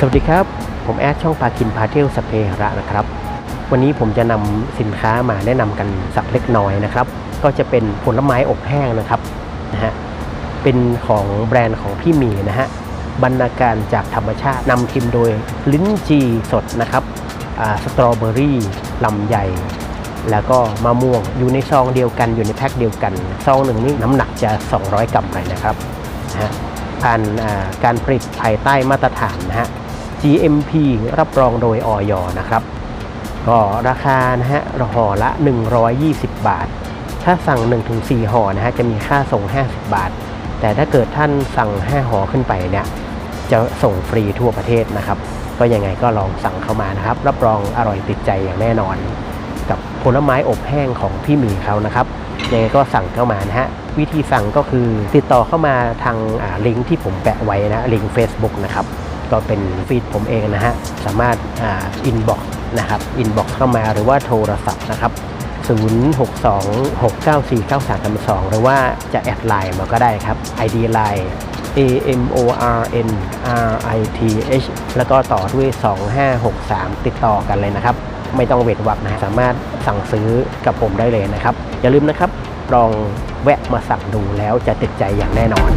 สวัสดีครับ ผมแอดช่องปากินพาเที่ยวสเประนะครับ วันนี้ผมจะนำสินค้ามาแนะนำกันสักเล็กน้อยนะครับ ก็จะเป็นผลไม้อบแห้งนะครับนะฮะเป็นของแบรนด์ของพี่หมีนะฮะบรรณาการจากธรรมชาตินำทิมโดยลิ้นจีสดนะครับสตรอเบอรี่ลำไยแล้วก็มะม่วงอยู่ในซองเดียวกันอยู่ในแพ็คเดียวกัน ซองหนึ่งนี่น้ำหนักจะ 200 กรัมเลยนะครับนะฮะผ่านการผลิตภายใต้มาตรฐานนะฮะ GMP รับรองโดยออยนะครับ ก็ราคานะฮะห่อละ 120 บาท ถ้าสั่ง 1-4ห่อนะฮะจะมีค่าส่ง 50 บาท แต่ถ้าเกิดท่านสั่ง 5ห่อขึ้นไปเนี่ยจะส่งฟรีทั่วประเทศนะครับ ก็ยังไงก็ลองสั่งเข้ามานะครับ รับรองอร่อยติดใจอย่างแน่นอน กับผลไม้อบแห้งของพี่หมีเขานะครับยังไงก็สั่งเข้ามานะฮะวิธีสั่งก็คือติดต่อเข้ามาทางลิงก์ที่ผมแปะไว้นะลิงก์ Facebook นะครับ ก็เป็นฟีดผมเองนะฮะ สามารถอินบ็อกนะครับอินบ็อกเข้ามาหรือว่าโทรศัพท์นะครับ 0626949332 หรือว่าจะแอดไลน์มาก็ได้ครับ ID ไลน์ A M O R N R I T H แล้วก็ต่อด้วย 2563 ติดต่อกันเลยนะครับ ไม่ต้องเวทวักนะสามารถสั่งซื้อกับผมได้เลยนะครับ อย่าลืมนะครับ ลองแวะมาสั่งดูแล้วจะติดใจอย่างแน่นอน